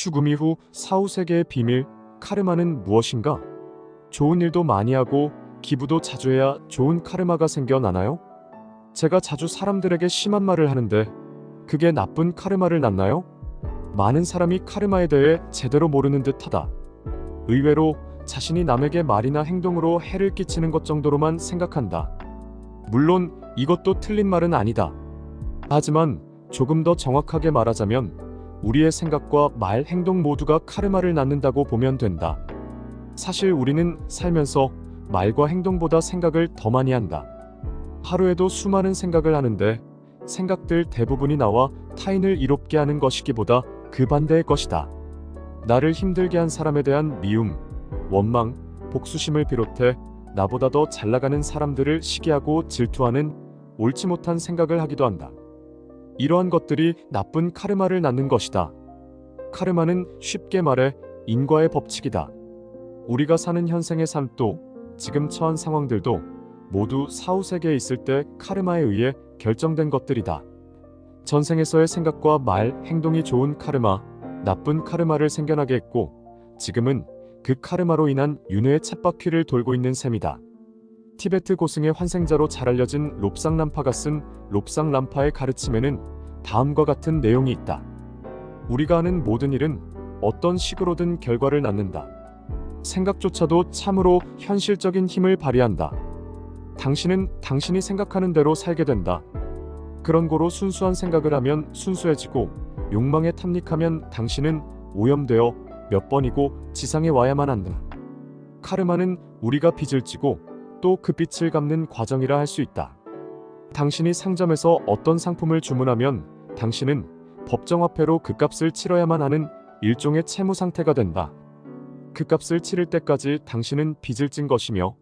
죽음 이후 사후 세계의 비밀 카르마는 무엇인가? 좋은 일도 많이 하고 기부도 자주 해야 좋은 카르마가 생겨나나요? 제가 자주 사람들에게 심한 말을 하는데 그게 나쁜 카르마를 낳나요? 많은 사람이 카르마에 대해 제대로 모르는 듯하다. 의외로 자신이 남에게 말이나 행동으로 해를 끼치는 것 정도로만 생각한다. 물론 이것도 틀린 말은 아니다. 하지만 조금 더 정확하게 말하자면 우리의 생각과 말, 행동 모두가 카르마를 낳는다고 보면 된다. 사실 우리는 살면서 말과 행동보다 생각을 더 많이 한다. 하루에도 수많은 생각을 하는데 생각들 대부분이 나와 타인을 이롭게 하는 것이기보다 그 반대의 것이다. 나를 힘들게 한 사람에 대한 미움, 원망, 복수심을 비롯해 나보다 더 잘 나가는 사람들을 시기하고 질투하는 옳지 못한 생각을 하기도 한다. 이러한 것들이 나쁜 카르마를 낳는 것이다. 카르마는 쉽게 말해 인과의 법칙이다. 우리가 사는 현생의 삶도 지금 처한 상황들도 모두 사후 세계에 있을 때 카르마에 의해 결정된 것들이다. 전생에서의 생각과 말, 행동이 좋은 카르마, 나쁜 카르마를 생겨나게 했고 지금은 그 카르마로 인한 윤회의 쳇바퀴를 돌고 있는 셈이다. 티베트 고승의 환생자로 잘 알려진 롭상 람파가 쓴 롭상 람파의 가르침에는 다음과 같은 내용이 있다. 우리가 하는 모든 일은 어떤 식으로든 결과를 낳는다. 생각조차도 참으로 현실적인 힘을 발휘한다. 당신은 당신이 생각하는 대로 살게 된다. 그런 고로 순수한 생각을 하면 순수해지고 욕망에 탐닉하면 당신은 오염되어 몇 번이고 지상에 와야만 한다. 카르마는 우리가 빚을 지고 또그 빚을 갚는 과정이라 할 수 있다. 당신이 상점에서 어떤 상품을 주문하면 당신은 법정화폐로 그 값을 치러야만 하는 일종의 채무 상태가 된다. 그 값을 치를 때까지 당신은 빚을 진 것이며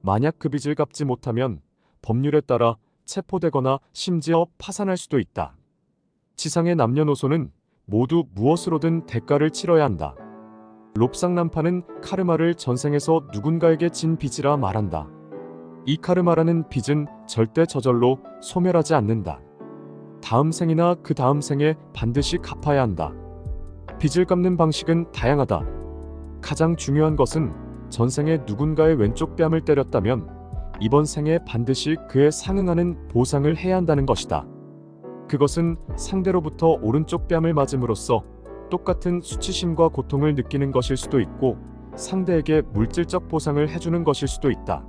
만약 그 빚을 갚지 못하면 법률에 따라 체포되거나 심지어 파산할 수도 있다. 지상의 남녀노소는 모두 무엇으로든 대가를 치러야 한다. 롭상남파는 카르마를 전생에서 누군가에게 진 빚이라 말한다. 이 카르마라는 빚은 절대 저절로 소멸하지 않는다. 다음 생이나 그 다음 생에 반드시 갚아야 한다. 빚을 갚는 방식은 다양하다. 가장 중요한 것은 전생에 누군가의 왼쪽 뺨을 때렸다면 이번 생에 반드시 그에 상응하는 보상을 해야 한다는 것이다. 그것은 상대로부터 오른쪽 뺨을 맞음으로써 똑같은 수치심과 고통을 느끼는 것일 수도 있고 상대에게 물질적 보상을 해주는 것일 수도 있다.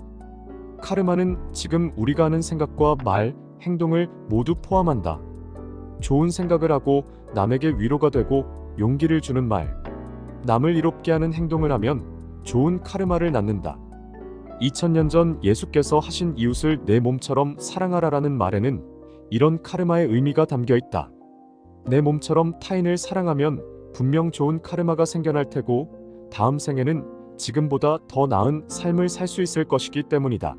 카르마는 지금 우리가 하는 생각과 말, 행동을 모두 포함한다. 좋은 생각을 하고 남에게 위로가 되고 용기를 주는 말, 남을 이롭게 하는 행동을 하면 좋은 카르마를 낳는다. 2000년 전 예수께서 하신 이웃을 내 몸처럼 사랑하라라는 말에는 이런 카르마의 의미가 담겨 있다. 내 몸처럼 타인을 사랑하면 분명 좋은 카르마가 생겨날 테고 다음 생에는 지금보다 더 나은 삶을 살 수 있을 것이기 때문이다.